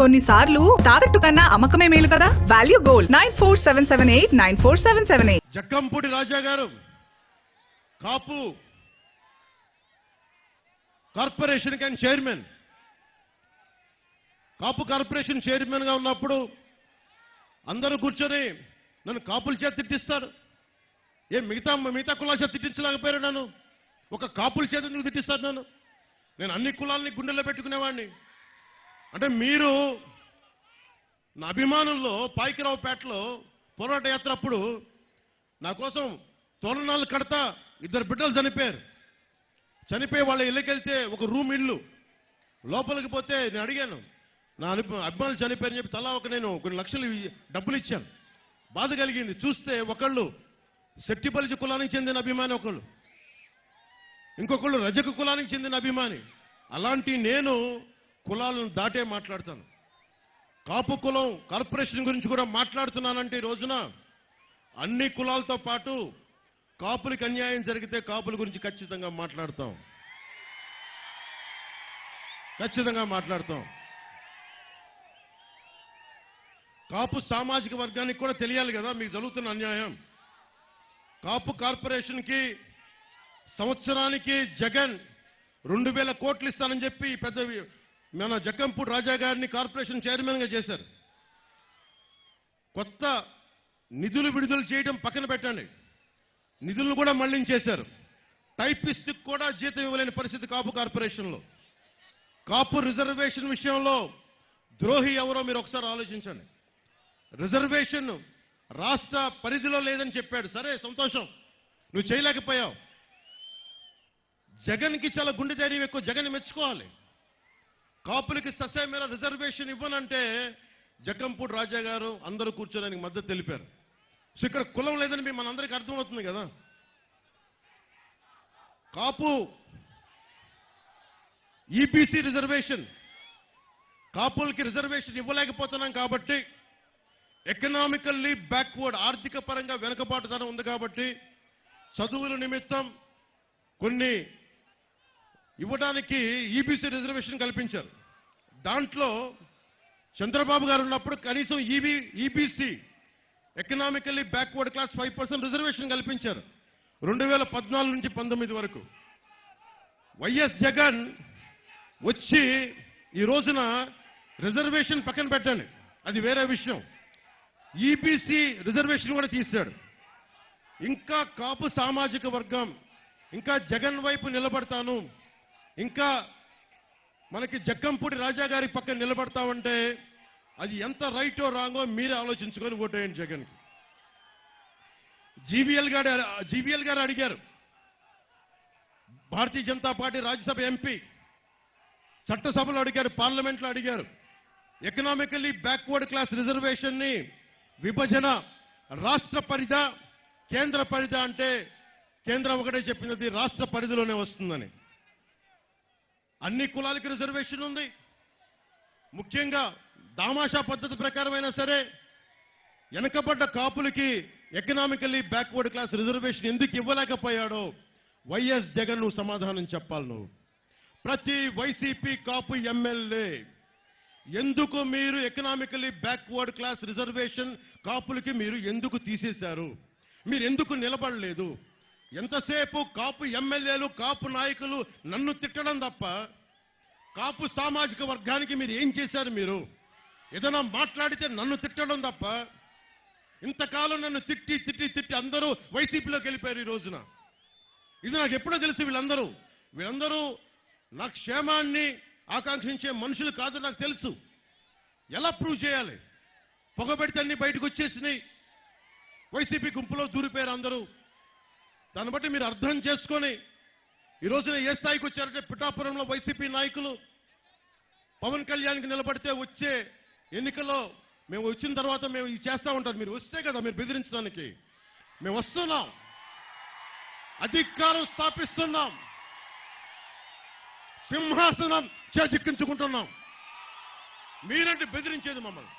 కొన్నిసార్లు తాకట్టు కన్నా అమ్మకమే మేలు కదా? Value gold. Nine four seven seven eight nine four seven seven eight. Jakkampudi Raja garu Kapu. Corporation కానీ చైర్మన్. కాపు కార్పొరేషన్ చైర్మన్గా ఉన్నప్పుడు అందరూ కూర్చొని నన్ను కాపుల చేత తిట్టిస్తారు. ఏ మిగతా మిగతా కులాల చేత తిట్టించలేకపోయారు నన్ను. ఒక కాపుల చేత ఎందుకు తిట్టిస్తారు నన్ను? నేను అన్ని కులాలని గుండెల్లో పెట్టుకునేవాడిని. అంటే మీరు నా అభిమానుల్లో పాయికిరావుపేటలో పోరాట యాత్ర అప్పుడు నా కోసం తోరణాలు కడతా ఇద్దరు బిడ్డలు చనిపోయారు. చనిపోయి వాళ్ళ ఇళ్ళకెళ్తే ఒక రూమ్ ఇల్లు. లోపలికి పోతే నేను అడిగాను నా అభిమానులు చనిపోయారని చెప్పి తలా ఒక నేను కొన్ని లక్షలు డబ్బులు ఇచ్చాను. బాధ కలిగింది. చూస్తే ఒకళ్ళు శెట్టిపల్లి కులానికి చెందిన అభిమాని ఒకళ్ళు. ఇంకొకళ్ళు రజక కులానికి చెందిన అభిమాని. అలాంటి నేను కులాలను దాటే మాట్లాడతాను. కాపు కులం కార్పొరేషన్ గురించి కూడా మాట్లాడుతున్నానంటే ఈ రోజున అన్ని కులాలతో పాటు కాపులకు అన్యాయం జరిగితే కాపుల గురించి ఖచ్చితంగా మాట్లాడతాం. ఖచ్చితంగా మాట్లాడతాం. కాపు సామాజిక వర్గానికి కూడా తెలియాలి కదా మీకు జరుగుతున్న అన్యాయం. కాపు కార్పొరేషన్కి సంవత్సరానికి జగన్ రెండు వేల కోట్లు ఇస్తానని చెప్పి పెద్ద మన జక్కంపూడి రాజా గారిని కార్పొరేషన్ చైర్మన్గా చేశారు. కొత్త నిధులు విడుదల చేయడం పక్కన పెట్టండి. నిధులు కూడా మళ్ళించేశారు. టైపిస్ట్కి కూడా జీతం ఇవ్వలేని పరిస్థితి కాపు కార్పొరేషన్లో. కాపు రిజర్వేషన్ విషయంలో ద్రోహి ఎవరో మీరు ఒకసారి ఆలోచించండి. రిజర్వేషన్ రాష్ట్ర పరిధిలో లేదని చెప్పాడు. సరే సంతోషం. నువ్వు చేయలేకపోయావు. జగన్కి చాలా గుండె ధైర్యం ఎక్కువ. జగన్ మెచ్చుకోవాలి. కాపులకి ససేమేర రిజర్వేషన్ ఇవ్వనంటే జగంపూడి రాజా గారు అందరూ కూర్చోడానికి మద్దతు తెలిపారు. సో ఇక్కడ కులం లేదని మీ మనందరికీ అర్థమవుతుంది కదా? కాపు ఈబీసీ రిజర్వేషన్ కాపులకి రిజర్వేషన్ ఇవ్వలేకపోతున్నాం కాబట్టి ఎకనామికల్లీ బ్యాక్వర్డ్ ఆర్థిక పరంగా వెనుకబాటుతనం ఉంది కాబట్టి చదువుల నిమిత్తం కొన్ని ఇవ్వడానికి ఈబీసీ రిజర్వేషన్ కల్పించారు. దాంట్లో చంద్రబాబు గారు ఉన్నప్పుడు కనీసం EB EBC economically backward class five percent reservation కల్పించారు. రెండు వేల పద్నాలుగు నుంచి పంతొమ్మిది వరకు. వైఎస్ జగన్ వచ్చి ఈ రోజున రిజర్వేషన్ పక్కన పెట్టండి. అది వేరే విషయం. ఈబీసీ రిజర్వేషన్ కూడా తీశాడు. ఇంకా కాపు సామాజిక వర్గం ఇంకా జగన్ వైపు నిలబడతాను. ఇంకా మనకి జక్కంపూడి రాజా గారి పక్కన నిలబడతామంటే అది ఎంత రైటో రాంగో మీరే ఆలోచించుకొని ఓటేయండి జగన్ జీవీఎల్ గారు జీవీఎల్ గారు అడిగారు. భారతీయ జనతా పార్టీ రాజ్యసభ ఎంపీ చట్టసభలో అడిగారు పార్లమెంట్లో అడిగారు. ఎకనామికల్లీ బ్యాక్వర్డ్ క్లాస్ రిజర్వేషన్ని విభజన రాష్ట్ర పరిధ కేంద్ర పరిధ అంటే కేంద్రం ఒకటే చెప్పింది అది రాష్ట్ర పరిధిలోనే వస్తుందని. అన్ని కులాలకి రిజర్వేషన్ ఉంది. ముఖ్యంగా దామాషా పద్ధతి ప్రకారమైనా సరే వెనకబడ్డ కాపులకి ఎకనామికల్లీ బ్యాక్వర్డ్ క్లాస్ రిజర్వేషన్ ఎందుకు ఇవ్వలేకపోయాడో వైఎస్ జగన్ నువ్వు సమాధానం చెప్పాలి నువ్వు. ప్రతి వైసీపీ కాపు ఎమ్మెల్యే ఎందుకు మీరు ఎకనామికల్లీ బ్యాక్వర్డ్ క్లాస్ రిజర్వేషన్ కాపులకి మీరు ఎందుకు తీసేశారు? మీరు ఎందుకు నిలబడలేదు? ఎంతసేపు కాపు ఎమ్మెల్యేలు కాపు నాయకులు నన్ను తిట్టడం తప్ప కాపు సామాజిక వర్గానికి మీరు ఏం చేశారు మీరు? ఏదైనా మాట్లాడితే నన్ను తిట్టడం తప్ప ఇంతకాలం నన్ను తిట్టి తిట్టి తిట్టి అందరూ వైసీపీలోకి వెళ్ళిపోయారు ఈ రోజున. ఇది నాకు ఎప్పుడో తెలుసు వీళ్ళందరూ. వీళ్ళందరూ నా క్షేమాన్ని ఆకాంక్షించే మనుషులు కాదు నాకు తెలుసు. ఎలా ప్రూవ్ చేయాలి? పొగబెడితే అన్ని బయటకు వచ్చేసినాయి. వైసీపీ గుంపులో దూరిపోయారు అందరూ. దాన్ని బట్టి మీరు అర్థం చేసుకొని ఈ రోజున ఏ స్థాయికి వచ్చారంటే పిఠాపురంలో వైసీపీ నాయకులు పవన్ కళ్యాణ్కి నిలబడితే వచ్చే ఎన్నికల్లో మేము వచ్చిన తర్వాత మేము ఇది చేస్తూ ఉంటారు మీరు వస్తే కదా మీరు బెదిరించడానికి. మేము వస్తున్నాం. అధికారం స్థాపిస్తున్నాం. సింహాసనం చేజిక్కించుకుంటున్నాం. మీరంటే బెదిరించేది మమ్మల్ని.